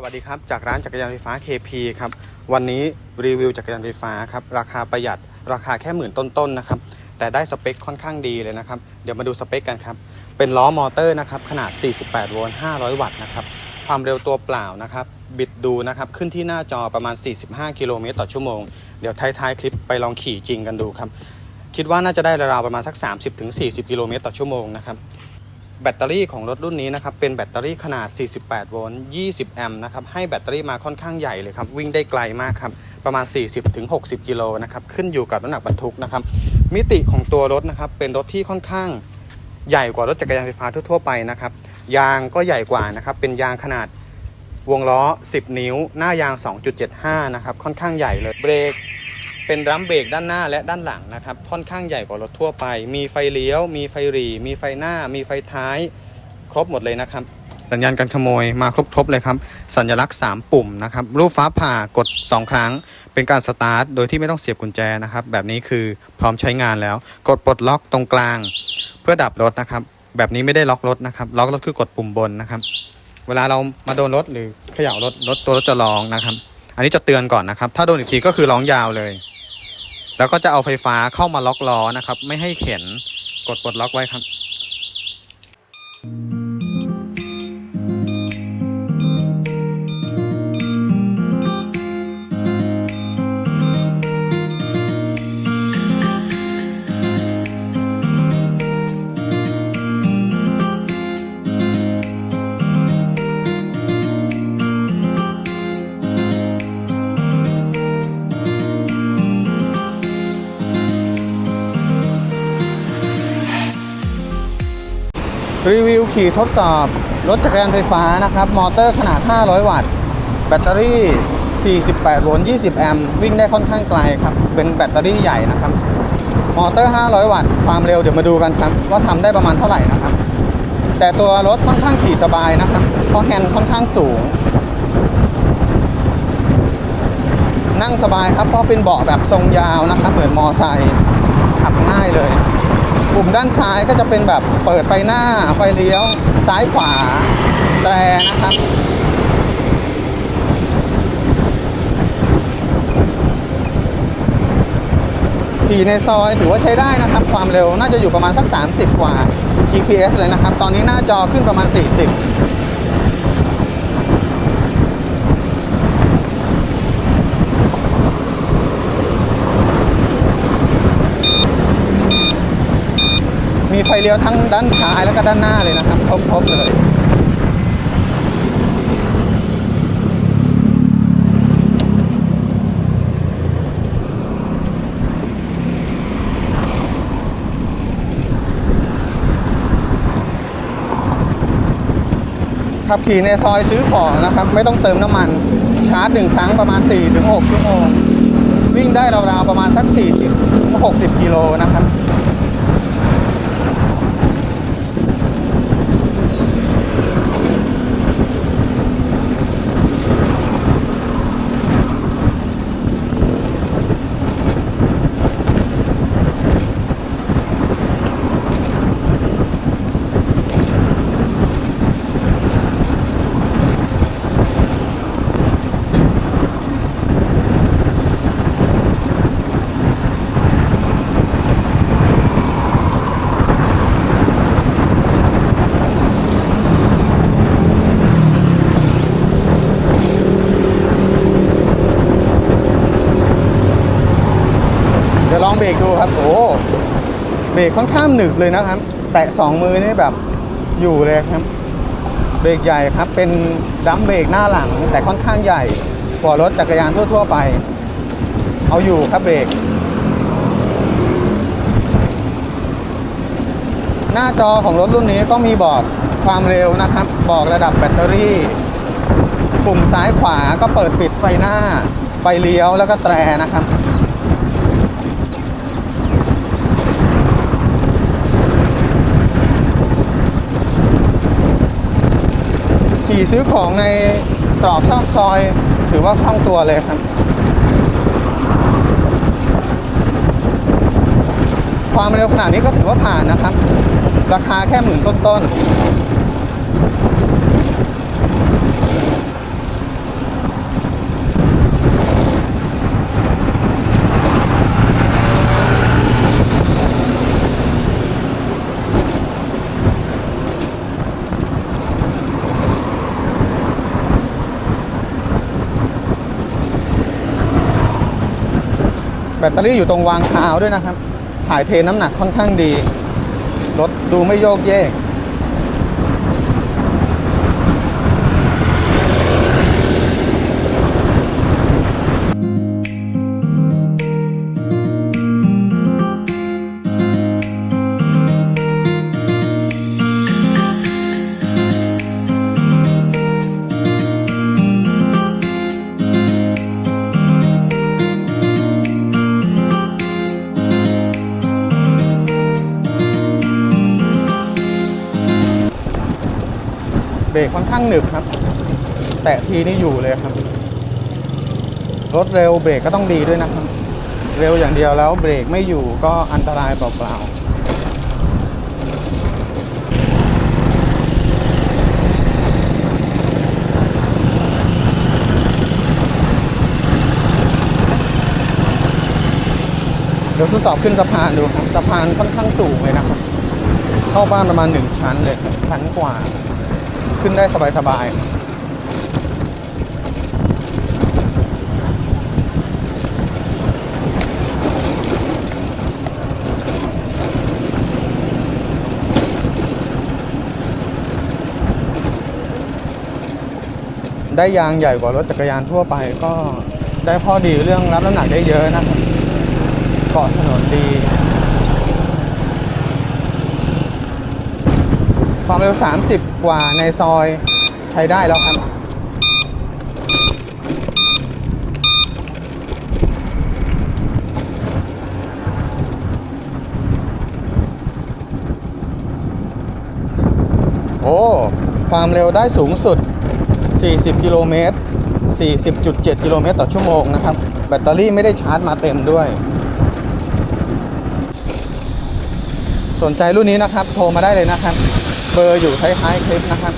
สวัสดีครับ จากร้านจักรยานไฟฟ้า KP ครับ วันนี้รีวิวจักรยานไฟฟ้าครับ ราคาประหยัดราคาแค่หมื่นต้นๆนะครับ แต่ได้สเปคค่อนข้างดีเลยนะครับ เดี๋ยวมาดูสเปคกันครับ เป็นล้อมอเตอร์นะครับ ขนาด 48 โวลต์ 500 วัตต์นะครับ ความเร็วตัวเปล่านะครับ บิดดูนะครับ ขึ้นที่หน้าจอประมาณ 45 กิโลเมตรต่อชั่วโมง เดี๋ยวท้ายๆคลิปไปลองขี่จริงกันดูครับ คิดว่าน่าจะได้ราวๆประมาณสัก 30-40 กิโลเมตรต่อชั่วโมงนะครับ แบตเตอรี่ของรถรุ่นนี้นะครับเป็นแบตเตอรี่ขนาด 48 โวลต์ 20 แอมป์นะครับให้แบตเตอรี่มาค่อนข้างใหญ่เลยครับวิ่งได้ไกลมากครับประมาณ 40-60 กิโลนะครับขึ้นอยู่กับน้ำหนักบรรทุกนะครับมิติของตัวรถนะครับเป็นรถที่ค่อนข้างใหญ่กว่ารถจักรยานไฟฟ้าทั่วๆไปนะครับยางก็ใหญ่กว่านะครับเป็นยางขนาดวงล้อ 10 นิ้ว หน้ายาง 2.75 นะครับค่อนข้างใหญ่เลยเบรก เป็นดรัมเบรกด้านหน้าและด้านหลังนะครับ ค่อนข้างใหญ่กว่ารถทั่วไป มีไฟเลี้ยว มีไฟหรีมีไฟหน้า มีไฟท้าย ครบหมดเลยนะครับ สัญญาณการขโมยมาครบๆเลยครับ สัญลักษณ์ 3 ปุ่มนะครับ รูปฟ้าผ่ากด 2 ครั้ง เป็นการสตาร์ทโดยที่ไม่ต้องเสียบกุญแจนะครับ แบบนี้คือพร้อมใช้งานแล้ว กดปลดล็อกตรงกลาง เพื่อดับรถนะครับ แบบนี้ไม่ได้ล็อกรถนะครับ ล็อกรถคือกดปุ่มบนนะครับ เวลาเรามาโดนรถหรือเขย่ารถรถตัวรถจะร้องนะครับ อันนี้จะเตือนก่อนนะครับ ถ้าโดนอีกทีก็คือร้องยาวเลย แล้วก็จะเอาไฟฟ้าเข้ามาล็อกล้อนะครับ ไม่ให้เข็นกดปลดล็อกไว้ครับ รีวิวขี่ทดสอบ รถจักรยานไฟฟ้านะครับ มอเตอร์ขนาด 500 วัตต์ แบตเตอรี่ 48 โวลต์ 20 แอมป์ วิ่งได้ค่อนข้างไกลครับ เป็นแบตเตอรี่ใหญ่นะครับ มอเตอร์ 500 วัตต์ ความเร็วเดี๋ยวมาดูกันครับ ว่าทำได้ประมาณเท่าไหร่นะครับ แต่ตัวรถค่อนข้างขี่สบายนะครับ เพราะแฮนด์ค่อนข้างสูง นั่งสบายครับ เพราะเป็นเบาะแบบทรงยาวนะครับ เหมือนมอไซค์ขับง่ายเลย ปุ่มด้านซ้ายก็จะเป็นแบบเปิดไฟหน้าไฟเลี้ยว ซ้ายขวาแตรนะครับ ขี่ในซอยถือว่าใช้ได้นะครับ ความเร็วน่าจะอยู่ประมาณสัก 30 กว่า GPS เลยนะครับ ตอนนี้หน้าจอขึ้นประมาณ 40 มีไฟเลี้ยวทั้งด้านท้ายแล้วก็ด้านหน้าเลยนะครับครบๆเลยขับขี่ในซอยซื้อของนะครับ ไม่ต้องเติมน้ำมัน ชาร์จหนึ่งครั้งประมาณ 4-6 ชั่วโมง วิ่งได้ราวๆประมาณสัก 40-60 กิโลนะครับ เบรกดูครับ โอ้เบรกค่อนข้างหนึบเลยนะครับ แตะสองมือนี่แบบอยู่เลยครับ เบรกใหญ่ครับ เป็นดัมเบรกหน้าหลัง แต่ค่อนข้างใหญ่กว่ารถจักรยานทั่ว ๆ ไป เอาอยู่ครับเบรกหน้าจอของรถรุ่นนี้ก็มีบอกความเร็วนะครับ บอกระดับแบตเตอรี่ปุ่มซ้ายขวาก็เปิดปิดไฟหน้า ไฟเลี้ยวแล้วก็แตรนะครับ ขี่ซื้อของในตรอกซอกซอย ถือว่าคล่องตัวเลยครับ ความเร็วขนาดนี้ก็ถือว่าผ่านนะครับ ราคาแค่หมื่นต้นๆ ตเตอรี่อยู่ตรงวางเท้าด้วยนะครับ ถ่ายเทน้ำหนักค่อนข้างดี รถดูไม่โยกเยก รกค่อนข้างหนึบครับ แตะทีนี่อยู่เลยครับ รถเร็วเบรกก็ต้องดีด้วยนะครับ เร็วอย่างเดียวแล้วเบรกไม่อยู่ก็อันตรายเปล่าๆเดี๋ยวทดสอบขึ้นสะพานดูครับสะพานค่อนข้างสูงเลยนะครับ เข้าบ้านประมาณหนึ่งชั้นเลยชั้นกว่า ขึ้นได้สบายๆได้ยางใหญ่กว่ารถจักรยานทั่วไปก็ได้ข้อดีเรื่องรับน้ำหนักได้เยอะนะครับเกาะถนนดี ความเร็ว 30 กว่าในซอยใช้ได้แล้วครับ โอ้ ความเร็วได้สูงสุด 40 กิโลเมตร 40.7 กิโลเมตรต่อชั่วโมงนะครับ แบตเตอรี่ไม่ได้ชาร์จมาเต็มด้วยสนใจรุ่นนี้นะครับ โทรมาได้เลยนะครับ บอร์อยู่ท้ายๆคลิปนะครับ